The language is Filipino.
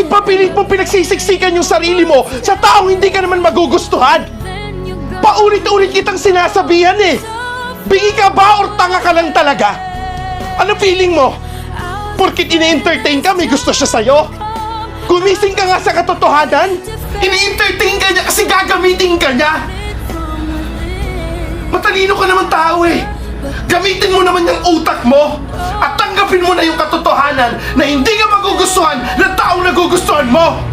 Bakit ba pilit mo pinagsisiksikan yung sarili mo sa taong hindi ka naman magugustuhan? Paulit-ulit kitang sinasabihan eh. Bingi ka ba or tanga ka lang talaga? Ano feeling mo? Porkit ini-entertain ka, may gusto siya sa'yo? Gumising ka nga sa katotohanan? Ini-entertain ka niya kasi gagamitin ka niya! Matalino ka naman tao eh! Gamitin mo naman yung utak mo at tanggapin mo na yung katotohanan na hindi ka magugustuhan ng taong nagugustuhan mo!